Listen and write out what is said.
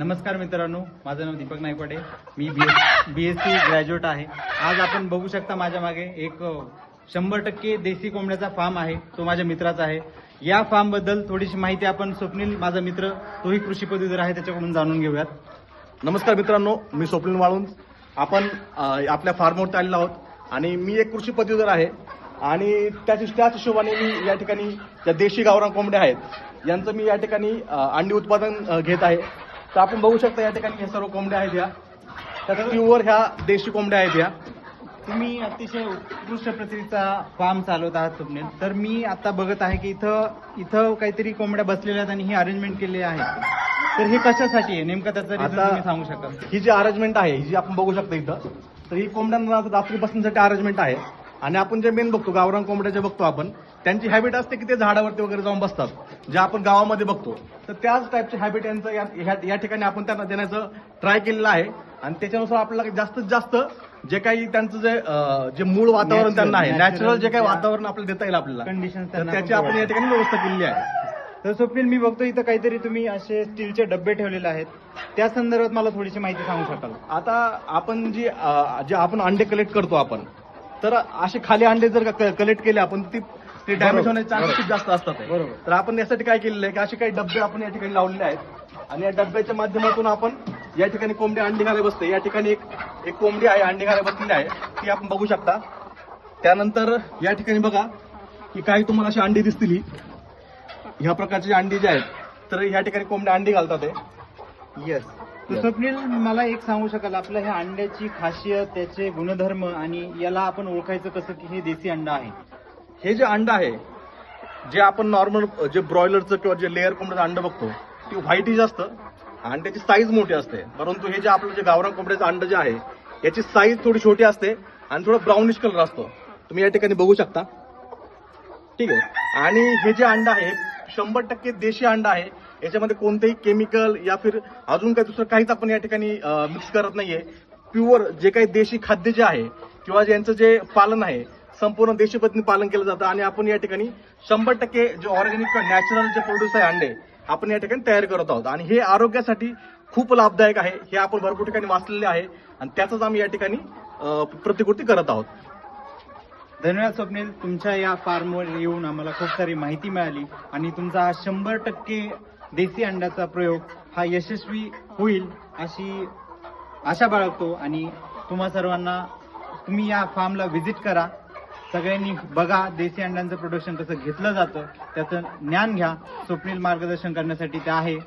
नमस्कार मित्रांनो माझं नाव दीपक नायकवाडे. मी B S B S C graduate आहे. आज आपण बघू शकता माझ्या मागे एक शंभर टक्के देशी कोंबड्याचा फार्म आहे. तो माझ्या मित्राचा आहे. या फार्मबद्दल थोडीशी माहिती आपण स्वप्नील माझा मित्र तोही कृषी पदवीधर आहे त्याच्याकडून जाणून घेऊयात. नमस्कार मित्रांनो मी स्वप्नील वाळून आपण आपल्या फार्मवरती आलेलो आहोत आणि मी एक कृषी पदवीधर आहे. आणि त्याच त्याच हिशोबाने मी या ठिकाणी ज्या देशी गावरान कोंबड्या आहेत. यांचं मी या ठिकाणी अंडी उत्पादन घेत आहे. तर आपण बघू शकता या ठिकाणी हे सर्व कोंबड्या आहेत या. त्यात प्युअर ह्या देशी कोंबड्या आहेत या. तुम्ही अतिशय उत्कृष्ट प्रतीचा फार्म चालवत आहात स्वप्नील तर मी आता बघत आहे की इथं इथं काहीतरी कोंबड्या बसलेल्या आहेत आणि ही अरेंजमेंट केली आहे. तर हे कशासाठी आहे? नेमकं त्याचं तुम्ही सांगू शकाल. ही जी अरेंजमेंट आहे ही जी आपण बघू शकता इथं तर ही कोंबड्यांना रात्री बसण्यासाठी अरेंजमेंट आहे. आणि आपण जे मेन बघतो गावरान कोंबड्या जे बघतो आपण त्यांची हॅबिट असते की ते झाडावरती वगैरे जाऊन बसतात जे आपण गावामध्ये बघतो. तर त्याच टाईपचे हॅबिट यांचं या- ठिकाणी आपण त्यांना देण्याचं ट्राय केलेलं आहे. आणि त्याच्यानुसार आपल्याला जास्तीत जास्त जे काही त्यांचं जे जे मूळ वातावरण त्यांना आहे नॅचरल जे काही वातावरण आपल्याला देता येईल आपल्याला त्यांना त्याची आपण या ठिकाणी व्यवस्था केलेली आहे. तर स्वप्नील मी बघतो इथं काहीतरी तुम्ही असे स्टीलचे डब्बे ठेवलेले आहेत. त्या संदर्भात मला थोडीशी माहिती सांगू शकाल? आता आपण जी जे आपण अंडे कलेक्ट करतो आपण तर असे खाली अंडे जर कलेक्ट केले आपण ती ते डॅमेज होण्याचे चान्सेस खूप जास्त असतात. बरोबर. तर आपण यासाठी काय केलेलं आहे की असे काही डबे आपण या ठिकाणी लावलेले आहेत. आणि या डब्याच्या माध्यमातून आपण या ठिकाणी कोंबडी अंडी घालायला बसते या ठिकाणी एक एक कोंबडी आहे अंडी घालायला बसलेली आहे. ती आपण बघू शकता. त्यानंतर या ठिकाणी बघा की काही तुम्हाला अशी अंडी दिसतील. ह्या प्रकारची अंडी जी आहेत तर ह्या ठिकाणी कोंबड्या अंडी घालतात येस तर स्वप्नील मला एक सांगू शकाल? आपल्या ह्या अंड्याची खासियत त्याचे गुणधर्म आणि याला आपण ओळखायचं कसं की हे देशी अंडा आहे? हे जे अंड आहे जे आपण नॉर्मल जे ब्रॉयलरचं किंवा जे लेअर कोंबड्याचं अंड बघतो ते व्हाईटिश असतं आणि त्याची साईज मोठी असते. परंतु हे जे आपलं जे गावरान कोंबड्याचं अंड जे आहे याची साईज थोडी छोटी असते आणि थोडं ब्राउनिश कलर असतो. तुम्ही या ठिकाणी बघू शकता. ठीक आहे. आणि हे जे अंड आहे शंभर टक्के देशी अंड आहे. याच्यामध्ये कोणतेही केमिकल या फिर अजून काही दुसरं काहीच आपण या ठिकाणी मिक्स करत नाहीये. प्युअर जे काही देशी खाद्य जे आहे किंवा ज्यांचं जे पालन आहे संपूर्ण देशी पद्धतीने पालन केलं जातं आणि आपण या ठिकाणी शंभर टक्के जे ऑर्गॅनिक नॅचरल जे प्रोड्यूस आहे अंडे आपण या ठिकाणी तयार करत आहोत. आणि हे आरोग्यासाठी खूप लाभदायक आहे. हे आपण भरपूर ठिकाणी वाचलेले आहे आणि त्याचाच आम्ही या ठिकाणी प्रतिकृती करत आहोत. धन्यवाद स्वप्नील. तुमच्या या फार्मवर येऊन आम्हाला खूप सारी माहिती मिळाली आणि तुमचा हा शंभर टक्के देसी अंड्याचा प्रयोग हा यशस्वी होईल अशी आशा बाळगतो आणि तुम्हा सर्वांना तुम्ही या फार्मला व्हिजिट करा. सगळ्यांनी बघा देसी अंड्यांचं प्रोडक्शन कसं घेतलं जातं त्याचं ज्ञान घ्या. स्वप्नील मार्गदर्शन करण्यासाठी ते आहे.